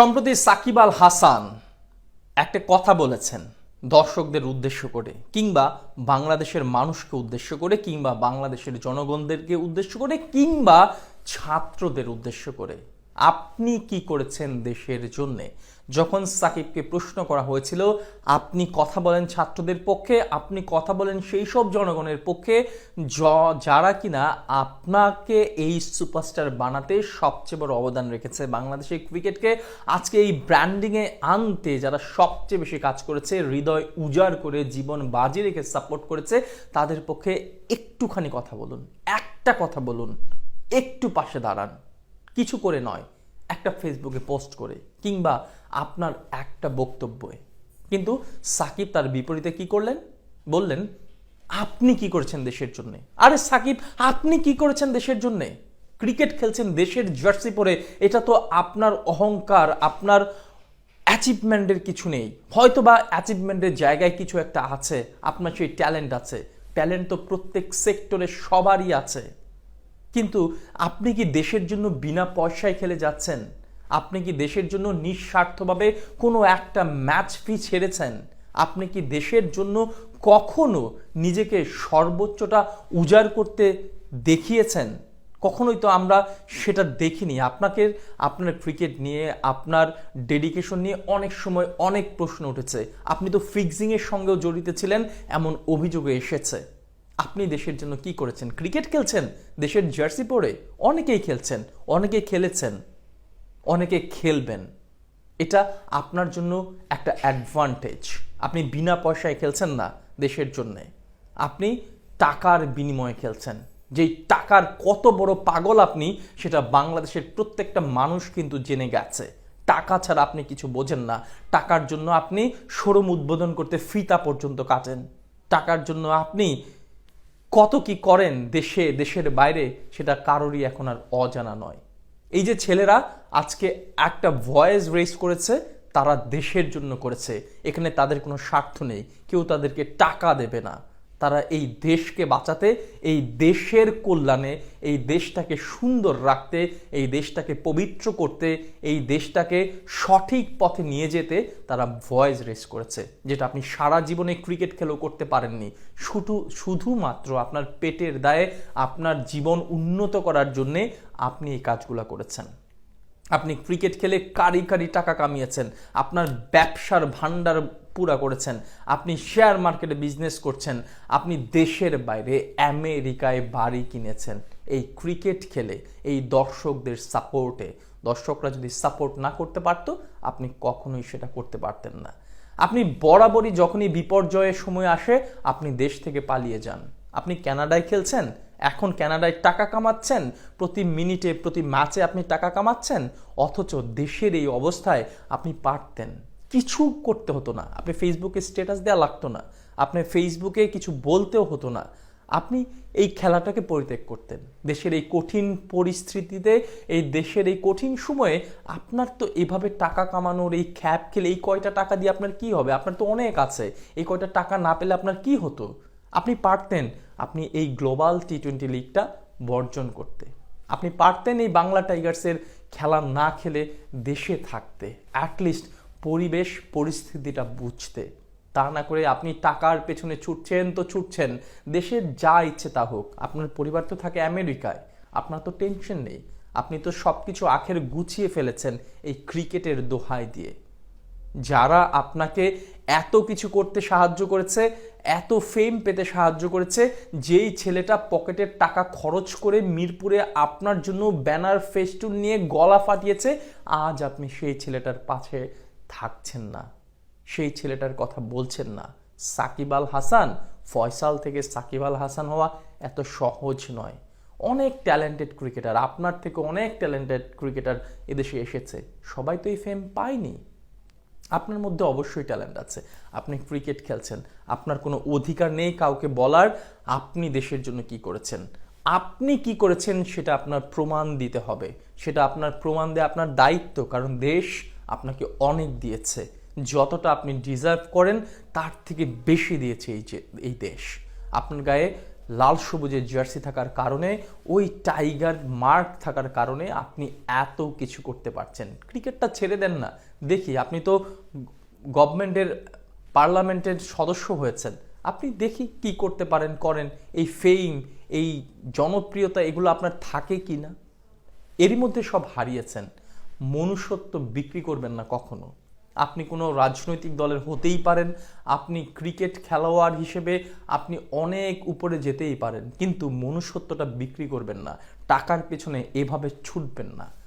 সম্প্রতি সাকিব আল হাসান একটা কথা বলেছেন দর্শকদের উদ্দেশ্য করে, কিংবা বাংলাদেশের মানুষকে উদ্দেশ্য করে, কিংবা বাংলাদেশের জনগণদেরকে উদ্দেশ্য করে, কিংবা ছাত্রদের উদ্দেশ্য করে। আপনি কি করেছেন দেশের জন্যে? যখন সাকিবকে প্রশ্ন করা হয়েছিল, আপনি কথা বলেন ছাত্রদের পক্ষে, আপনি কথা বলেন সেই সব জনগণের পক্ষে, য- যারা কিনা আপনাকে এই সুপারস্টার বানাতে সবচেয়ে বড় অবদান রেখেছে বাংলাদেশের ক্রিকেটকে, আজকে এই ব্র্যান্ডিংয়ে আনতে যারা সবচেয়ে বেশি কাজ করেছে, হৃদয় উজাড় করে জীবন বাজি রেখে সাপোর্ট করেছে, তাদের পক্ষে একটুখানি কথা বলুন, একটা কথা বলুন, একটু পাশে দাঁড়ান। কিছু করে নয়, একটা ফেসবুকে পোস্ট করে কিংবা আপনার একটা বক্তব্যে। কিন্তু সাকিব তার বিপরীতে কি করলেন? বললেন, আপনি কি করেছেন দেশের জন্য? আরে সাকিব, আপনি কি করেছেন দেশের জন্য? ক্রিকেট খেলছেন দেশের জার্সি পরে, এটা তো আপনার অহংকার, আপনার অ্যাচিভমেন্টের কিছু নেই। হয়তো বা অ্যাচিভমেন্টের জায়গায় কিছু একটা আছে, আপনার সেই ট্যালেন্ট আছে। ট্যালেন্ট তো প্রত্যেক সেক্টরে সবারই আছে। কিন্তু আপনি কি দেশের জন্য বিনা পয়সায় খেলে যাচ্ছেন? আপনি কি দেশের জন্য নিঃস্বার্থভাবে কোনো একটা ম্যাচ ফি ছেড়েছেন? আপনি কি দেশের জন্য কখনো নিজেকে সর্বোচ্চটা উজাড় করতে দেখিয়েছেন? কখনোই তো আমরা সেটা দেখিনি। আপনাকে, আপনার ক্রিকেট নিয়ে, আপনার ডেডিকেশন নিয়ে অনেক সময় অনেক প্রশ্ন উঠেছে। আপনি তো ফিক্সিংয়ের সঙ্গেও জড়িত ছিলেন, এমন অভিযোগে এসেছে। আপনি দেশের জন্য কি করেছেন? ক্রিকেট খেলছেন? দেশের জার্সি পরে অনেকেই খেলছেন অনেকে খেলেছেন, অনেকে খেলবেন। এটা আপনার জন্য একটা অ্যাডভান্টেজ আপনি বিনা পয়সায় খেলছেন না দেশের জন্যে। আপনি টাকার বিনিময়ে খেলছেন। যেই টাকার কত বড় পাগল আপনি, সেটা বাংলাদেশের প্রত্যেকটা মানুষ কিন্তু জেনে গেছে। টাকা ছাড়া আপনি কিছু বোঝেন না। টাকার জন্য আপনি শোরুম উদ্বোধন করতে ফিতা পর্যন্ত কাটেন। টাকার জন্য আপনি কত কি করেন দেশে, দেশের বাইরে, সেটা কারোরই এখন আর অজানা নয়। এই যে ছেলেরা আজকে একটা ভয়েস রেস করেছে, তারা দেশের জন্য করেছে। এখানে তাদের কোনো স্বার্থ নেই। কেউ তাদেরকে টাকা দেবে না। তারা এই দেশকে বাঁচাতে, এই দেশের কল্যাণে, এই দেশটাকে সুন্দর রাখতে, এই দেশটাকে পবিত্র করতে, এই দেশটাকে সঠিক পথে নিয়ে যেতে তারা ভয়েস রেস করেছে, যেটা আপনি সারা জীবনে ক্রিকেট খেলেও করতে পারেননি। শুধু, শুধুমাত্র আপনার পেটের দায়ে, আপনার জীবন উন্নত করার জন্যে আপনি এই কাজগুলো করেছেন। আপনি ক্রিকেট খেলে কারি কারি টাকা কামিয়েছেন, আপনার ব্যবসার ভান্ডার পুরা করেছেন। আপনি শেয়ার মার্কেটে বিজনেস করছেন। আপনি দেশের বাইরে আমেরিকায় বাড়ি কিনেছেন। এই ক্রিকেট খেলে, এই দর্শকদের সাপোর্টে দর্শকরা যদি সাপোর্ট না করতে পারতো, আপনি কখনোই সেটা করতে পারতেন না। আপনি বরাবরই যখনই বিপর্যয়ের সময় আসে, আপনি দেশ থেকে পালিয়ে যান। আপনি ক্যানাডায় খেলছেন, এখন ক্যানাডায় টাকা কামাচ্ছেন, প্রতি মিনিটে, প্রতি ম্যাচে আপনি টাকা কামাচ্ছেন, অথচ দেশের এই অবস্থায় আপনি পারতেন কিছু করতে হতো না। আপনি ফেসবুকে স্ট্যাটাস দেওয়া লাগতো না। আপনি ফেসবুকে কিছু বলতেও হতো না। আপনি এই খেলাটাকে পরিত্যাগ করতেন। দেশের এই কঠিন পরিস্থিতিতে, এই দেশের এই কঠিন সময়ে আপনার তো এভাবে টাকা কামানোর, এই খ্যাপ খেলে এই কয়টা টাকা দিয়ে আপনার কি হবে? আপনার তো অনেক আছে। এই কয়টা টাকা না পেলে আপনার কি হতো? আপনি পারতেন আপনি এই গ্লোবাল টি টোয়েন্টি লিগটা বর্জন করতে। আপনি পারতেন এই বাংলা টাইগার্সের খেলা না খেলে দেশে থাকতে। অ্যাটলিস্ট পরিবেশ পরিস্থিতিটা বুঝতে। তা না করে আপনি টাকার পেছনে ছুটছেন তো ছুটছেন। দেশে যা ইচ্ছে তা হোক, আপনার পরিবার তো থাকে আমেরিকায়, আপনার তো টেনশন নেই। আপনি তো সব কিছু আখের গুছিয়ে ফেলেছেন এই ক্রিকেটের দোহাই দিয়ে। যারা আপনাকে এত কিছু করতে সাহায্য করেছে, এত ফেম পেতে সাহায্য করেছে, যেই ছেলেটা পকেটের টাকা খরচ করে মিরপুরে আপনার জন্য ব্যানার ফেস্টুন নিয়ে গলা ফাটিয়েছে, আজ আপনি সেই ছেলেটার পাশে থাকছেন না। সেই ছেলেটার কথা বলছেন না। সাকিব আল হাসান, ফয়সাল থেকে সাকিব আল হাসান হওয়া এত সহজ নয়। অনেক ট্যালেন্টেড ক্রিকেটার আপনার থেকে অনেক ট্যালেন্টেড ক্রিকেটার এদেশে এসেছে। সবাই তো এই ফেম পায়নি। আপনার মধ্যে অবশ্যই ট্যালেন্ট আছে। আপনি ক্রিকেট খেলছেন। আপনার কোনো অধিকার নেই কাউকে বলার। আপনি দেশের জন্য কি করেছেন? আপনি কি করেছেন সেটা আপনার প্রমাণ দিতে হবে। সেটা আপনার প্রমাণ দেওয়া আপনার দায়িত্ব। কারণ দেশ আপনাকে অনেক দিয়েছে। যতটা আপনি ডিজার্ভ করেন, তার থেকে বেশি দিয়েছে এই যে, এই দেশ। আপনার গায়ে লাল সবুজের জার্সি থাকার কারণে, ওই টাইগার মার্ক থাকার কারণে আপনি এত কিছু করতে পারছেন। ক্রিকেটটা ছেড়ে দেন না। দেখি, আপনি তো গভর্নমেন্টের, পার্লামেন্টের সদস্য হয়েছেন। আপনি দেখি কি করতে পারেন, করেন। এই ফেম এই জনপ্রিয়তা, এগুলো আপনার থাকে কি না এরই মধ্যে সব হারিয়েছেন। মনুষ্যত্ব বিক্রি করবেন না কখনো। আপনি কোনো রাজনৈতিক দলের হতেই পারেন, আপনি ক্রিকেট খেলোয়াড় হিসেবে আপনি অনেক উপরে যেতেই পারেন, কিন্তু মনুষ্যত্বটা বিক্রি করবেন না, টাকার পেছনে এভাবে ছুটবেন না।